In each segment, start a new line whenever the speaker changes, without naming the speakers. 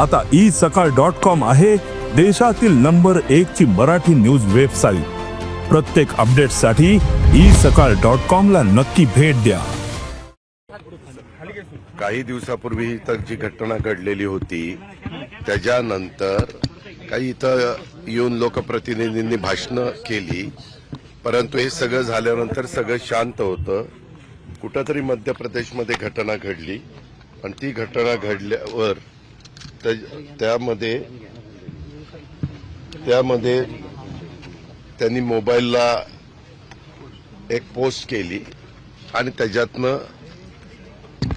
आता ई सकाळ dot com आहे देशातील नंबर एक ची मराठी न्यूज वेबसाईट. प्रत्येक अपडेटसाठी ई सकाळ डॉट कॉम ला नक्की भेट द्या.
काही दिवसापूर्वी तर जी घटना घडलेली होती त्याच्यानंतर काही इथं येऊन लोकप्रतिनिधींनी भाषणं केली परंतु हे सगळं झाल्यानंतर सगळं शांत होतं. कुठंतरी मध्य प्रदेशमध्ये घटना घडली आणि ती घटना घडल्यावर त्यामध्ये त्यामध्ये त्यांनी मोबाईलला एक पोस्ट केली आणि त्याच्यातनं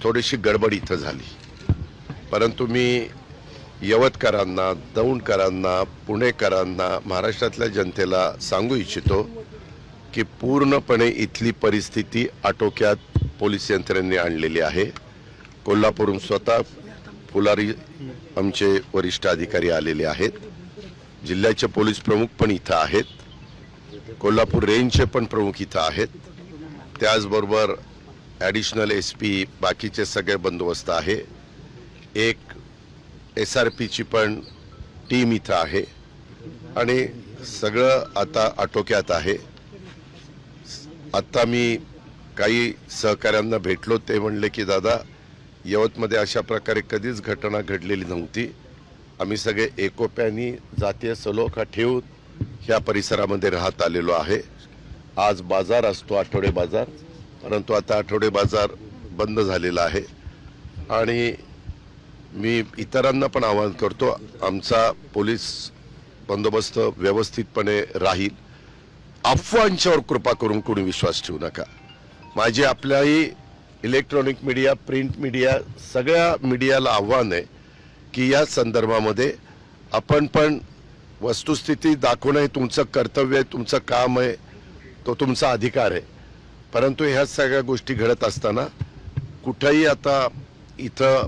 थोडीशी गडबड इथं झाली. परंतु मी यवतकरांना दौंडकरांना पुणेकरांना महाराष्ट्रातल्या जनतेला सांगू इच्छितो की पूर्णपणे इथली परिस्थिती आटोक्यात पोलीस यंत्रणेने आणलेली आहे. कोल्हापूरहून स्वतः फुलारी आमचे वरिष्ठ अधिकारी आलेले आहेत. जिल्ह्याचे पोलीस प्रमुख पण इथं आहेत. कोल्हापूर रेंजचे पण प्रमुख इथं आहेत. त्याचबरोबर ॲडिशनल एस पी बाकीचे सगळे बंदोबस्त आहे. एक एस आर पीची पण टीम इथं आहे. आणि सगळं आता आटोक्यात आहे. आत्ता मी काही सहकाऱ्यांना भेटलो ते म्हणले की दादा यवतमध्ये अशा प्रकारे कधीच घटना घडलेली नव्हती. आम्ही सगळे एकोप्यानी जातीय सलोखा ठेवून ह्या परिसरामध्ये राहत आलेलो आहे. आज बाजार असतो आठवडे बाजार. परंतु आता आठवडे बाजार बंद झालेला आहे. आणि मी इतरांना पण आवाहन करतो आमचा पोलीस बंदोबस्त व्यवस्थितपणे राहील. अफवांच्यावर कृपा करून कोणी विश्वास ठेवू नका. माझी आपल्याही इलेक्ट्रॉनिक मीडिया प्रिंट मीडिया सगळ्या मीडियाला आव्हान आहे की या संदर्भामध्ये आपण पण वस्तुस्थिती दाखवणं हे तुमचं कर्तव्य आहे तुमचं काम आहे तो तुमचा अधिकार आहे. परंतु ह्या सगळ्या गोष्टी घडत असताना कुठंही आता इथं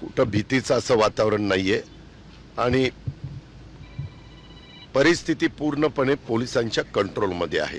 कुठं भीतीचं असं वातावरण नाही आहे आणि परिस्थिती पूर्णपणे पोलिसांच्या कंट्रोलमध्ये आहे.